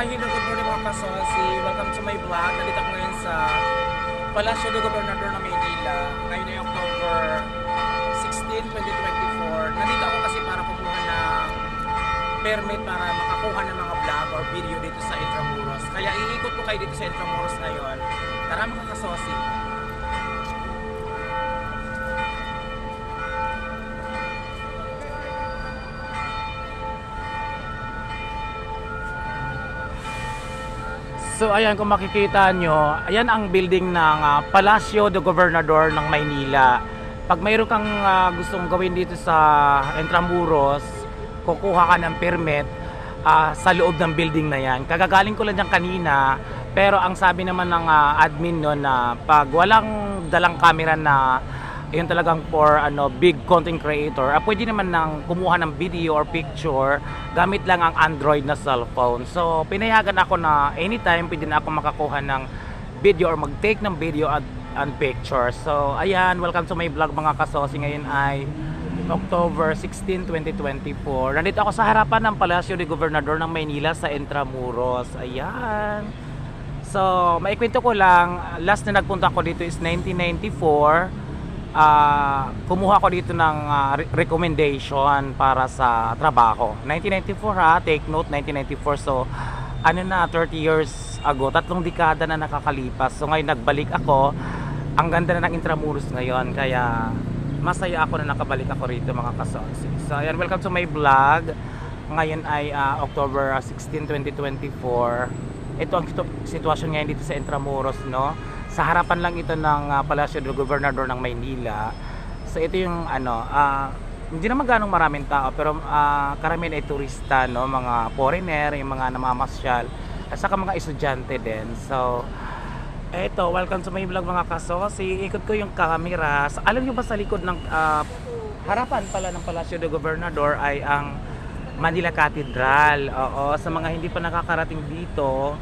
Hi, hello, good morning mga kasosi. Welcome to my vlog. Nandito ako ngayon sa Palasyo de Gobernador ng Maynila. Ngayon ay October 16, 2024. Nandito ako kasi para kumuha ng permit para makakuha ng mga vlog or video dito sa Intramuros. Kaya iikot ko kayo dito sa Intramuros ngayon. Tara mga kasosi. So ayan kung makikita nyo, ayan ang building ng ah, Palacio de Gobernador ng Maynila. Pag mayroon kang ah, gustong gawin dito sa Intramuros, kukuha ka ng permit ah, sa loob ng building na yan. Kagagaling ko lang dyan kanina, pero ang sabi naman ng ah, admin no na pag walang dalang camera na yun talagang for ano big content creator, ah, pwede naman nang kumuha ng video or picture gamit lang ang Android na cellphone. So, pinayagan ako na anytime pwede na ako makakuha ng video or mag-take ng video at and picture. So, ayan, welcome to my vlog mga kasosi. Ngayon ay October 16, 2024. Nandito ako sa harapan ng Palacio de Gobernador ng Maynila sa Intramuros. Ayan. So, maikwento ko lang, last na nagpunta ko dito is 1994 ah kumuha ko dito ng ah, re- recommendation para sa trabaho. 1994 ha, take note 1994. So ano na 30 years ago, tatlong dekada na nakakalipas. So ngayon nagbalik ako. Ang ganda na ng Intramuros ngayon kaya masaya ako na nakabalik ako rito mga kasosi. So ayan, welcome to my vlog. Ngayon ay ah, October 16, 2024. Ito ang sitwasyon ngayon dito sa Intramuros, no? Sa harapan lang ito ng ah, Palacio del Gobernador ng Maynila. So ito yung ano, ah, hindi naman ganong maraming tao pero ah, karamihan ay turista, no? Mga foreigner, yung mga namamasyal, at saka mga estudyante din. So eto, welcome to my vlog mga kasosi. Ikot ko yung camera. Sa, alam niyo ba sa likod ng ah, harapan pala ng Palacio de Gobernador ay ang Manila Cathedral. Oo, sa mga hindi pa nakakarating dito,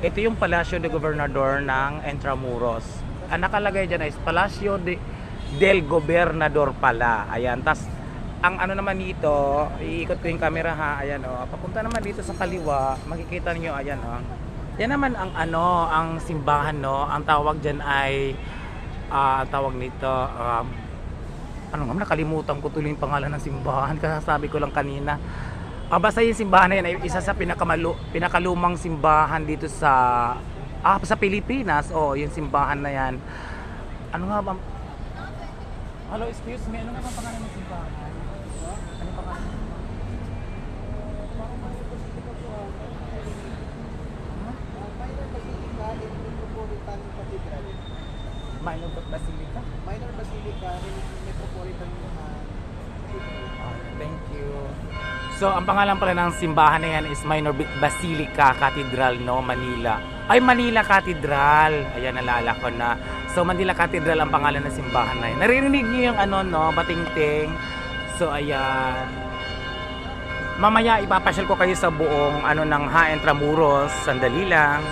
ito yung Palacio de Gobernador ng Intramuros. Ang nakalagay dyan is Palacio de, del Gobernador pala. Ayan, tas ang ano naman dito, iikot ko yung camera ha, ayan oh. Papunta naman dito sa kaliwa, makikita niyo ayan oh. Yan naman ang ano, ang simbahan no. Ang tawag diyan ay ah, ang tawag nito um, ano nga, nakalimutan ko tuloy yung pangalan ng simbahan. Kasasabi ko lang kanina. Ah, basta yung simbahan na yan ay isa sa pinakamalu, pinakalumang simbahan dito sa ah, sa Pilipinas. Oh, yung simbahan na yan. Ano nga ba? Hello, excuse me. Ano nga ba pangalan ng simbahan? Ano pangalan? Minor Basilica. Minor Basilica? Minor Basilica in Metropolitan uh, Cathedral. Thank you. So, ang pangalan pala ng simbahan na yan is Minor Basilica Cathedral, no? Manila. Ay, Manila Cathedral. Ayan, nalala ko na. So, Manila Cathedral ang pangalan ng simbahan na yan. Naririnig niyo yung ano, no? Batingting. So, ayan. Mamaya, ipapasyal ko kayo sa buong ano ng Ha Intramuros. Sandali lang.